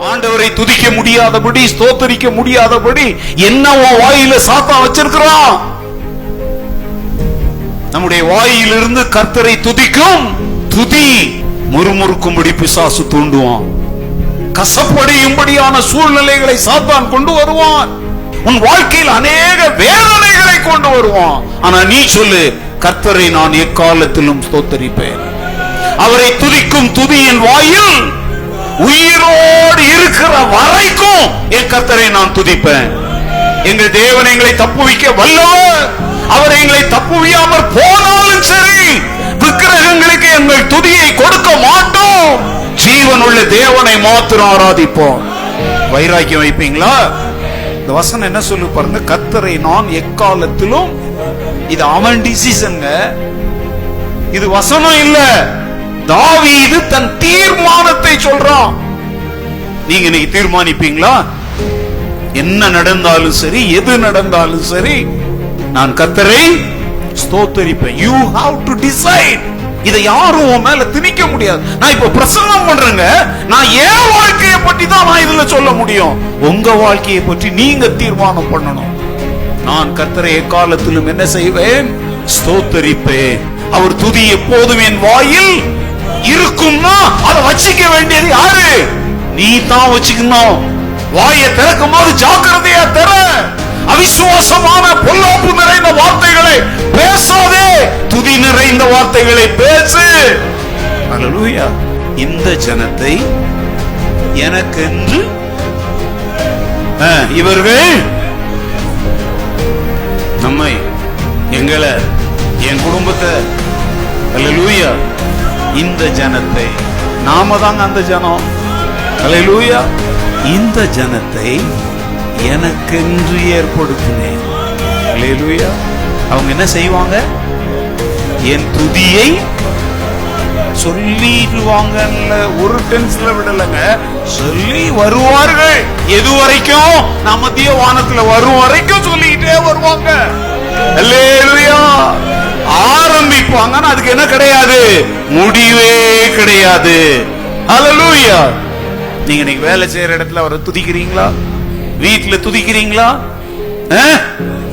ஆண்டவரை துதிக்க முடியாதபடி ஸ்தோத்தரிக்க முடியாதபடி என்ன உன் வாயில சாத்தா வச்சிருக்கிறான்? நம்முடைய வாயிலிருந்து கர்த்தரை துதிக்கும். துதி முறுமுறுக்கும்படி பிசாசு தூண்டுவான். கசப்படையும்படியான சூழ்நிலைகளை சாத்தான் கொண்டு வருவான். உன் வாழ்க்கையில் அநேக வேதனைகளை கொண்டு வருவான். ஆனா நீ சொல்லு கர்த்தரை நான் எக்காலத்திலும் ஸ்தோத்தரிப்பேன். அவரை துதிக்கும் துதியின் வாயில். உயிரோடு இருக்கிற வரைக்கும் என் கர்த்தரை நான் துதிப்பேன். எங்கள் தேவன் எங்களை தப்புவிக்க வல்லவர். அவர் எங்களை தப்புவியாமல் போனாலும் சரி விக்கிரகங்களுக்கு எங்கள் துதியை கொடுக்க மாட்டோம். ஜீவன் உள்ள தேவனை மாத்திரம் ஆராதிப்போம். வைராக்கியம் வைப்பீங்களா? இந்த வசனம் என்ன சொல்லு பாருங்க? கத்தரை நான் எக்காலத்திலும் இது அவன் டிசிஷன்ங்க இது வசனம் இல்ல. தாவி இது தன் தீர்மானத்தை சொல்றான் நீங்க இன்னைக்கு தீர்மானிப்பீங்களா? என்ன நடந்தாலும் சரி எது நடந்தாலும் சரி நான் கத்தரை ஸ்தோத்தரிப்பேன். யூ ஹாவ் டு டிசைட் இதை யாரும் உன் மேல திணிக்க முடியாது. நான் இப்ப பிரசங்கம் பண்றேங்க. நான் என் வாழ்க்கையை பற்றி தான் நான் இதுல சொல்ல முடியும். உங்க வாழ்க்கையை பற்றி நீங்க தீர்மானம் பண்ணணும். நான் கத்தரை எக்காலத்திலும் என்ன செய்வேன்? ஸ்தோத்தரிப்பேன். அவர் துதி எப்போதும் என் வாயில் இருக்கும்னா அதை வச்சிக்க வேண்டியது யாரு? நீ தான் வச்சுக்கணும். வாயை திறக்கும் போது ஜாக்கிரதையா திற. அவிசுவாசமான பொல்லாப்பு நிறைந்த வார்த்தைகளை பேசாதே. துதி நிறைந்த வார்த்தைகளை பேசு. அல்லேலூயா இந்த ஜனத்தை எனக்கென்று என்று இவர்கள் நம்மை எங்களை என் குடும்பத்தை அல்லேலூயா இந்த ஜனத்தை. நாம தாங்க அந்த ஜனம். அல்லேலூயா இந்த ஜனத்தை எனக்கென்று ஏற்படுத்தினேன். அல்லேலூயா அவங்க என்ன செய்வாங்க? என் துதியை சொல்லிடுவாங்கல்ல. ஒரு டென்ஸ்ல விடலங்க. சொல்லி வருவார்கள். எது வரைக்கும் நான் மத்திய வானத்துல வரும் வரைக்கும் சொல்லிக்கிட்டே வருவாங்க. சொல்லுவாங்க ஆனா அதுக்கு என்ன கிடையாது? முடிவே கிடையாது. அல்லேலூயா நீங்க இன்னைக்கு வேலை செய்யற இடத்துல அவரை துதிக்கிறீங்களா? வீட்டுல துதிக்கிறீங்களா? ஆஹ்